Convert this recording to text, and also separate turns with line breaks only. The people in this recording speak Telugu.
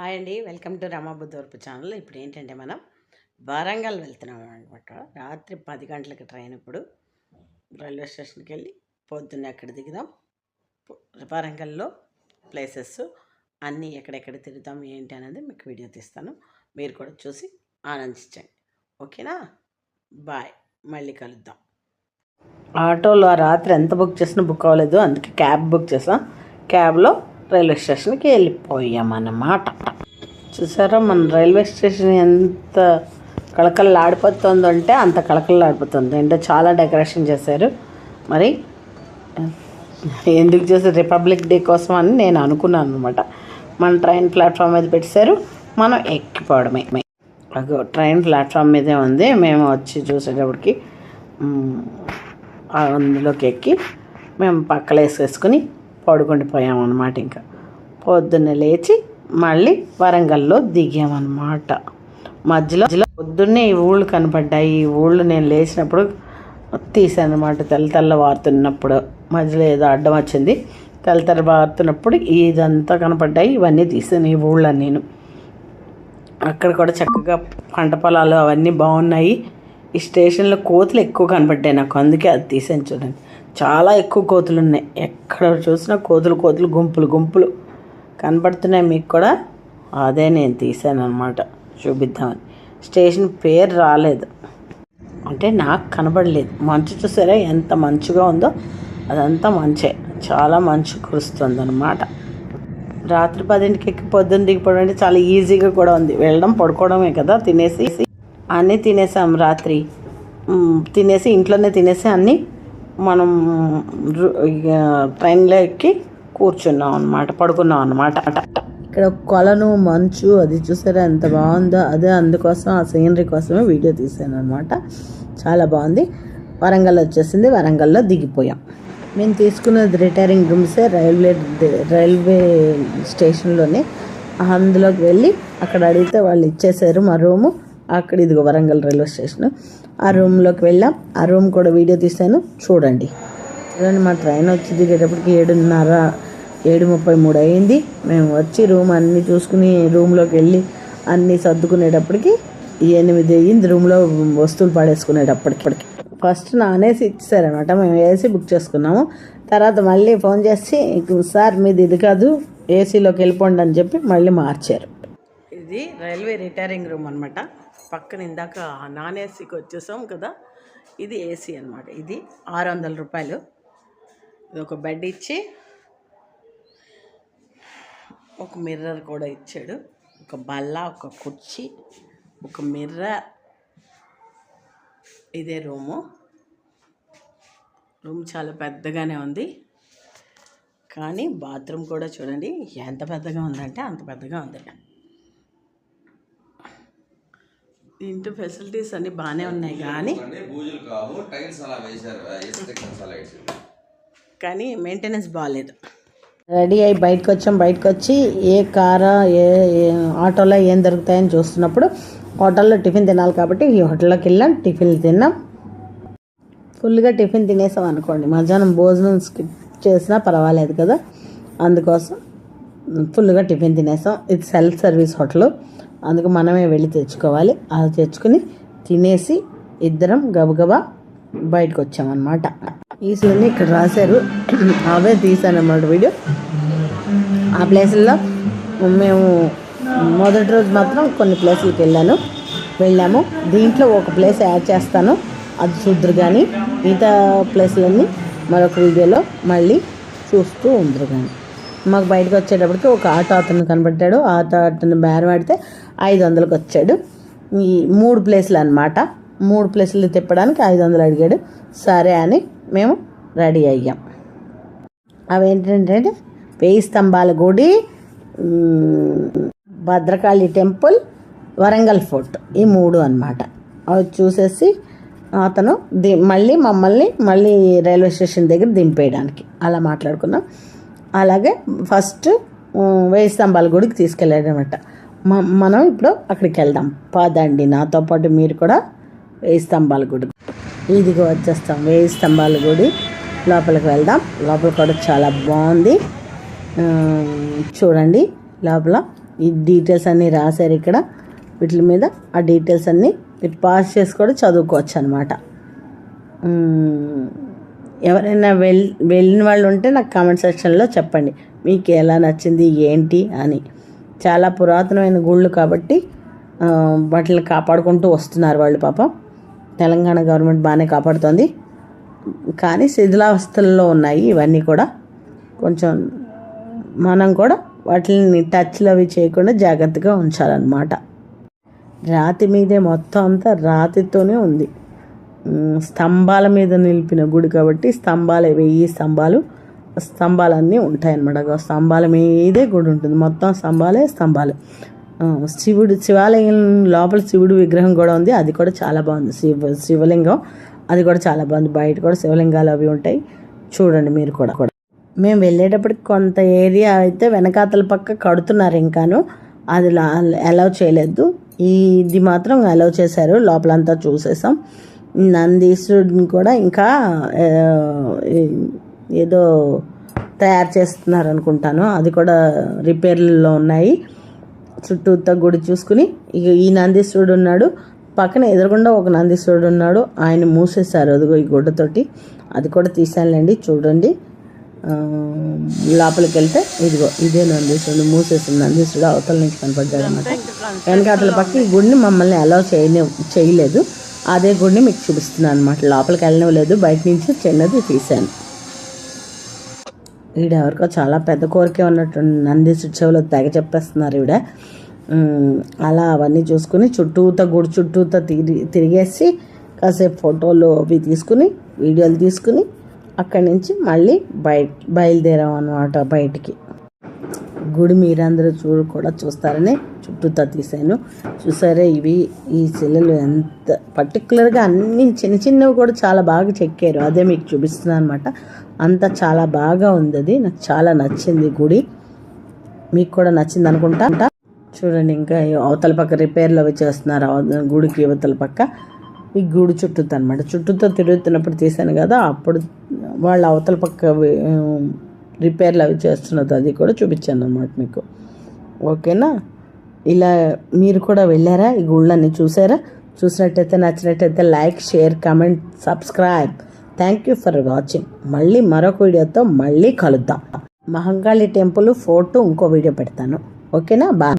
హాయ్ అండి. Welcome to Ramabuddhavarapu channel. ఇప్పుడు ఏంటంటే మనం వరంగల్ వెళ్తున్నాం అనమాట రాత్రి పది గంటలకి ట్రైన్ ఇప్పుడు. రైల్వే స్టేషన్కి వెళ్ళి పొద్దున్నే ఎక్కడ దిగుదాం. వరంగల్లో ప్లేసెస్ అన్నీ ఎక్కడెక్కడ తిరుగుతాం ఏంటి అనేది మీకు వీడియో తీస్తాను. మీరు కూడా చూసి ఆనందించండి. ఓకేనా? బాయ్. మళ్ళీ కలుద్దాం. ఆటోలో ఆ రాత్రి ఎంత బుక్ చేసినా బుక్ అవ్వలేదు. అందుకే క్యాబ్ బుక్ చేసాం క్యాబ్లో రైల్వే స్టేషన్కి వెళ్ళిపోయామన్నమాట. చూసారా మన రైల్వే స్టేషన్ ఎంత కళకళలాడిపోతుందో అంటే అంత కళకళలాడిపోతుంది. అంటే చాలా డెకరేషన్ చేశారు. మరి ఎందుకు చేసి రిపబ్లిక్ డే కోసం అని నేను అనుకున్నాను అనమాట మన ట్రైన్ ప్లాట్ఫామ్ మీద పెట్టేశారు. మనం ఎక్కిపోవడమే. అగో ట్రైన్ ప్లాట్ఫామ్ మీదే ఉంది. మేము వచ్చి చూసేటప్పటికి అందులోకి ఎక్కి మేము పక్కల వేసేసుకుని పడుకుండిపోయాం అనమాట ఇంకా. పొద్దున్నే లేచి మళ్ళీ వరంగల్లో దిగామన్నమాట. మధ్యలో మధ్యలో పొద్దున్నే ఈ ఊళ్ళు కనపడ్డాయి. ఈ ఊళ్ళు నేను లేచినప్పుడు తీసాను అనమాట తెల్ల తెల్ల వారుతున్నప్పుడు. మధ్యలో ఏదో అడ్డం వచ్చింది. తెల్ల తెల్ల వారుతున్నప్పుడు ఇదంతా కనపడ్డాయి. ఇవన్నీ తీసాను ఈ ఊళ్ళని నేను అక్కడ కూడా చక్కగా పంట పొలాలు అవన్నీ బాగున్నాయి. ఈ స్టేషన్లో కోతులు ఎక్కువ కనపడ్డాయి నాకు. అందుకే అది తీసాను చూడండి. చాలా ఎక్కువ కోతులు ఉన్నాయి ఎక్కడ చూసినా కోతులు కోతులు గుంపులు గుంపులు కనబడుతున్నాయి మీకు కూడా. అదే నేను తీసాను అనమాట చూపిద్దామని. స్టేషన్ పేరు రాలేదు. అంటే నాకు కనబడలేదు. మంచు చూసారా? ఎంత మంచుగా ఉందో. అదంతా మంచే. చాలా మంచు కురుస్తుంది అనమాట రాత్రి పదింటికి ఎక్కి పొద్దున్న దిగిపోవడం అంటే చాలా ఈజీగా కూడా ఉంది. వెళ్ళడం పడుకోవడమే కదా. తినేసి అన్నీ తినేసాం రాత్రి. తినేసి ఇంట్లోనే తినేసి అన్నీ మనం ట్రైన్లో ఎక్కి కూర్చున్నాం అనమాట పడుకున్నాం అనమాట ఇక్కడ కొలను మంచు అది చూసారా ఎంత బాగుందో అదే అందుకోసం ఆ సీనరీ కోసమే వీడియో తీసాను అనమాట చాలా బాగుంది. వరంగల్ వచ్చేసింది వరంగల్లో దిగిపోయాం. మేము తీసుకున్నది రిటైరింగ్ రూమ్సే రైల్వే రైల్వే స్టేషన్లోనే. అందులోకి వెళ్ళి అక్కడ అడిగితే వాళ్ళు ఇచ్చేసారు మా రూము. అక్కడ ఇదిగో వరంగల్ రైల్వే స్టేషన్. ఆ రూమ్లోకి వెళ్ళాం. ఆ రూమ్ కూడా వీడియో తీస్తాను చూడండి. చూడండి మా ట్రైన్ వచ్చి దిగేటప్పటికి ఏడున్నర ఏడు ముప్పై మూడు అయింది. మేము వచ్చి రూమ్ అన్నీ చూసుకుని రూమ్లోకి వెళ్ళి అన్నీ సర్దుకునేటప్పటికి ఎనిమిది అయ్యింది రూమ్లో వస్తువులు పడేసుకునేటప్పటికి. ఫస్ట్ నాన్ ఏసీ ఇచ్చారనమాట మేము ఏసీ బుక్ చేసుకున్నాము. తర్వాత మళ్ళీ ఫోన్ చేసి సార్ మీది ఇది కాదు ఏసీలోకి వెళ్ళిపోండి అని చెప్పి మళ్ళీ మార్చారు. ఇది రైల్వే రిటైరింగ్ రూమ్ అనమాట పక్కన ఇందాక నాన్ ఏసీకి వచ్చేసాం కదా ఇది ఏసీ అనమాట ఇది ఆరు వందల రూపాయలు. ఇది ఒక బెడ్ ఇచ్చి ఒక మిర్రర్ కూడా ఇచ్చాడు. ఒక బల్ల ఒక కుర్చీ ఒక మిర్రర్ ఇదే రూము. రూమ్ చాలా పెద్దగానే ఉంది. కానీ బాత్రూమ్ కూడా చూడండి ఎంత పెద్దగా ఉందంటే అంత పెద్దగా ఉంది దీంట్లో ఫెసిలిటీస్ అన్నీ బాగానే ఉన్నాయి కానీ
బూజులు కావు టైల్స్ అలా వేశారు
కానీ మెయింటెనెన్స్ బాగాలేదు రెడీ అయ్యి బయటకు వచ్చాం బయటకు వచ్చి ఏ కారా ఏ ఏ ఆటోలో ఏం దొరుకుతాయని చూస్తున్నప్పుడు హోటల్లో టిఫిన్ తినాలి కాబట్టి ఈ హోటల్లోకి వెళ్ళాం టిఫిన్ తిన్నాం. ఫుల్గా టిఫిన్ తినేసాం అనుకోండి మధ్యాహ్నం భోజనం స్కిప్ చేసినా పర్వాలేదు కదా. అందుకోసం ఫుల్గా టిఫిన్ తినేసాం. ఇది సెల్ఫ్ సర్వీస్ హోటల్. అందుకు మనమే వెళ్ళి తెచ్చుకోవాలి. అది తెచ్చుకుని తినేసి ఇద్దరం గబగబా బయటకు వచ్చామన్నమాట ఈసారి ఇక్కడ రాశారు. అవే తీసాను అన్నమాట వీడియో. ఆ ప్లేసుల్లో మేము మొదటి రోజు మాత్రం కొన్ని ప్లేసులకు వెళ్ళాను. వెళ్ళాము. దీంట్లో ఒక ప్లేస్ యాడ్ చేస్తాను. అది చూద్దరు కానీ మిగతా ప్లేసులన్నీ మరొక వీడియోలో మళ్ళీ చూస్తూ ఉందరు కానీ మాకు బయటకు వచ్చేటప్పటికి ఒక ఆటో అతను కనబడ్డాడు. ఆట ఆటో అతను బేరం ఆడితే ఐదు వందలకు వచ్చాడు. ఈ మూడు ప్లేసులు అనమాట మూడు ప్లేసులు తిప్పడానికి ఐదు వందలు అడిగాడు. సరే అని మేము రెడీ అయ్యాం. అవి ఏంటంటే స్తంభాల గుడి భద్రకాళి టెంపుల్ వరంగల్ ఫోర్ట్ ఈ మూడు అన్నమాట. అవి చూసేసి అతను ది మళ్ళీ మమ్మల్ని మళ్ళీ రైల్వే స్టేషన్ దగ్గర దింపేయడానికి. అలా మాట్లాడుకున్నాం. అలాగే ఫస్ట్ వేయి స్తంభాల గుడికి తీసుకెళ్ళాడనమాట మనం ఇప్పుడు అక్కడికి వెళ్దాం పదండి నాతో పాటు మీరు కూడా వేయి స్తంభాల గుడి. ఇదిగో వచ్చేస్తాం వేయి స్తంభాల గుడి. లోపలికి వెళ్దాం. లోపల కూడా చాలా బాగుంది. చూడండి లోపల ఈ డీటెయిల్స్ అన్నీ రాశారు ఇక్కడ. వీటి మీద ఆ డీటెయిల్స్ అన్నీ మీరు పాస్ చేసి కూడా చదువుకోవచ్చు అనమాట ఎవరైనా వెళ్ వెళ్ళిన వాళ్ళు ఉంటే నాకు కామెంట్ సెక్షన్లో చెప్పండి. మీకు ఎలా నచ్చింది ఏంటి అని. చాలా పురాతనమైన గుళ్ళు కాబట్టి వాటిని కాపాడుకుంటూ వస్తున్నారు వాళ్ళు పాపం. తెలంగాణ గవర్నమెంట్ బాగానే కాపాడుతోంది. కానీ శిథిలావస్థల్లో ఉన్నాయి ఇవన్నీ కూడా. కొంచెం మనం కూడా వాటిని టచ్లు అవి చేయకుండా జాగ్రత్తగా ఉంచాలన్నమాట. రాతి మీదే మొత్తం అంతా రాతితోనే ఉంది. స్తంభాల మీద నిలిపిన గుడి కాబట్టి స్తంభాలు వెయ్యి స్తంభాలు. స్తంభాలన్నీ ఉంటాయన్నమాట. స్తంభాల మీదే గుడి ఉంటుంది. మొత్తం స్తంభాలే స్తంభాలు. శివుడు శివాలయం లోపల శివుడు విగ్రహం కూడా ఉంది. అది కూడా చాలా బాగుంది. శివ శివలింగం. అది కూడా చాలా బాగుంది. బయట కూడా శివలింగాలు అవి ఉంటాయి. చూడండి మీరు కూడా. కూడా మేము వెళ్ళేటప్పటికి కొంత ఏరియా అయితే వెనకాతల పక్క కడుతున్నారు ఇంకాను. అది అలౌ చేయలేదు. ఇది మాత్రం అలౌ చేశారు. లోపలంతా చూసేసాం. నందీశ్వరుడిని కూడా ఇంకా ఏదో తయారు చేస్తున్నారు అనుకుంటాను అది కూడా రిపేర్లలో ఉన్నాయి. చుట్టూతో గుడి చూసుకుని ఇక ఈ నందీశ్వరుడు ఉన్నాడు. పక్కన ఎదురుగుండా ఒక నందీశ్వరుడు ఉన్నాడు. ఆయన మూసేశారు అదిగో ఈ గుడ్డతోటి. అది కూడా తీసానులేండి చూడండి. లోపలికి వెళ్తే ఇదిగో ఇదే నందీశ్వరుడు మూసేసింది నందీశ్వరుడు అవతల నుంచి కనపడ్డాడు అనమాట వెనకాతల పక్క ఈ గుడిని మమ్మల్ని అలౌ చేయని చేయలేదు. అదే గుడిని మీకు చూపిస్తున్నాను అనమాట లోపలికి వెళ్ళనివ్వలేదు. బయట నుంచి చిన్నది తీశాను. ఈడ ఎవరికో చాలా పెద్ద కోరికే ఉన్నట్టు నందీశ్వరి చెవులో తెగ చెప్పేస్తున్నారు ఈవిడ. అలా అవన్నీ చూసుకుని చుట్టూత గుడి చుట్టూత తిరిగి తిరిగేసి కాసేపు ఫోటోలు అవి తీసుకుని వీడియోలు తీసుకుని అక్కడి నుంచి మళ్ళీ బయ బయలుదేరాం అనమాట బయటికి. గుడి మీరందరూ చూడు కూడా చూస్తారని చుట్టూతా తీశాను. చూసారే ఇవి? ఈ శిలలు ఎంత పర్టికులర్గా అన్ని చిన్న చిన్నవి కూడా చాలా బాగా చెక్కారు. అదే మీకు చూపిస్తున్నాను అనమాట అంతా చాలా బాగా ఉంది అది నాకు చాలా నచ్చింది గుడి. మీకు కూడా నచ్చింది అనుకుంటా. చూడండి ఇంకా అవతల పక్క రిపేర్లు అవి చేస్తున్నారు. గుడికి అవతల పక్క. ఈ గుడి చుట్టూతో అనమాట చుట్టూతో తిరుగుతున్నప్పుడు తీశాను కదా అప్పుడు వాళ్ళు అవతల పక్క రిపేర్లు అవి చేస్తున్నది అది కూడా చూపించాను అనమాట మీకు. ఓకేనా? ఇలా మీరు కూడా వెళ్ళారా? ఈ గుళ్ళన్నీ చూసారా? చూసినట్టయితే నచ్చినట్టయితే like share comment subscribe. Thank you for watching మళ్ళీ మరొక వీడియోతో మళ్ళీ కలుద్దాం. మహంకాళి టెంపుల్ ఫోటో ఇంకో వీడియో పెడతాను. ఓకేనా? బా